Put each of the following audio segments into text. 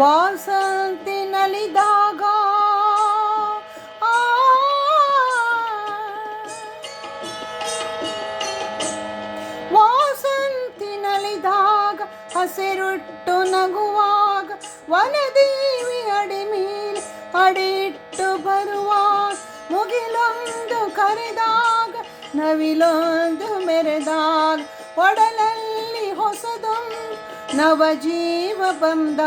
ವಾಸಂತಿ ನಲಿದಾಗ. ವಾಸಂತಿ ನಲಿದಾಗ ಹಸಿರುಟ್ಟು ನಗುವಾಗ, ವನದೇವಿ ಅಡಿಮೀಲಿ ಅಡಿಟ್ಟು ಬರುವಾಗ, ಮುಗಿಲೊಂದು ಕರೆದಾಗ, ನವಿಲೊಂದು ಮೆರೆದಾಗ, ಒಡಲಲ್ಲಿ ಹೊಸದೊಂದು ನವಜೀವ ಬಂದ.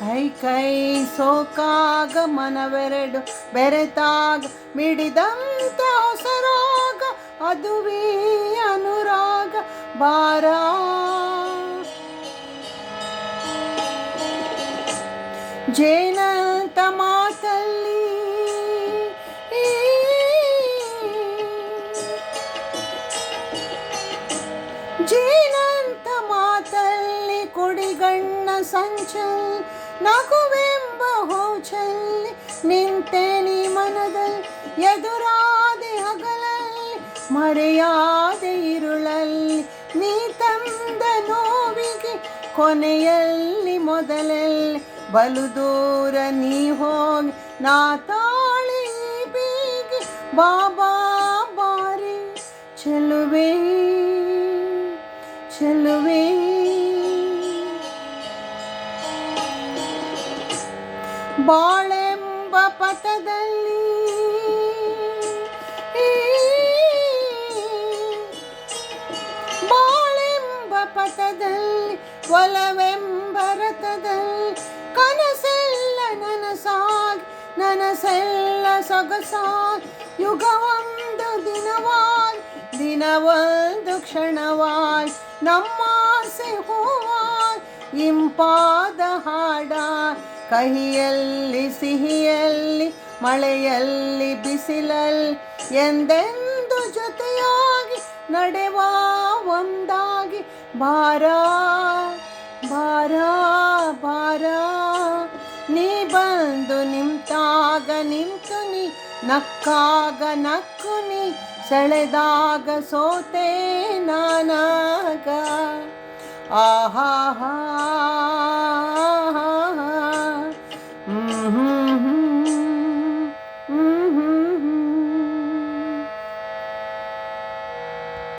ಕೈ ಕೈ ಸೋಕಾಗ ಮನವೆರಡು ಬೆರೆತಾಗ ಮಿಡಿದಂತ ಹೊಸರಾಗ ಅದುವೇ ಅನುರಾಗ ಬಾರ ಜೇನಂತ ಸಂಚಲ್, ನಗುವೆಂಬ ಹೋಚಲ್, ನಿಂತೇನಿ ಮನದಲ್ಲಿ ಎದುರಾದೆ ಹಗಲಲ್ಲಿ ಮರೆಯಾದೆ ಇರುಳಲ್ಲಿ ನೀ ತಂದ ನೋವಿಗೆ ಕೊನೆಯಲ್ಲಿ ಮೊದಲಲ್ಲಿ ಬಲು ದೂರ ನೀ ಹೋಗಿ, ನಾ ತಾಳಿ ಬೀಗಿ, ಬಾಬಾ ಬಾರಿ, ಚೆಲುವೆ ಚೆಲುವೆ. ಬಾಳೆಂಬ ಪಥದಲ್ಲಿ ಬಾಳೆಂಬ ಪಥದಲ್ಲಿ, ಒಲವೆಂಬ ರಥದಲ್ಲಿ ಕನಸೆಲ್ಲ ನನಸಾಗಿ, ನನಸೆಲ್ಲ ಸೊಗಸಾಗಿ, ಯುಗವೊಂದು ದಿನವಾಗಿ, ದಿನವೊಂದು ಕ್ಷಣವಾಗಿ, ನಮ್ಮಾಸೆ ಹೂವಾಗಿ, ಇಂಪಾದ ಹಾಡ ಕಹಿಯಲ್ಲಿ, ಸಿಹಿಯಲ್ಲಿ, ಮಳೆಯಲ್ಲಿ ಬಿಸಿಲಲ್ಲಿ ಎಂದೆಂದು ಜೊತೆಯಾಗಿ ನಡೆವ ಒಂದಾಗಿ ಭಾರ ಭಾರ ಭಾರ ನೀ ಬಂದು ನಿಂತಾಗ ನಿಂತು ನೀ, ನಕ್ಕಾಗ ನಕ್ಕು ನೀ, ಸೆಳೆದಾಗ ಸೋತೆ ನಾನಾಗ. ಆಹಾ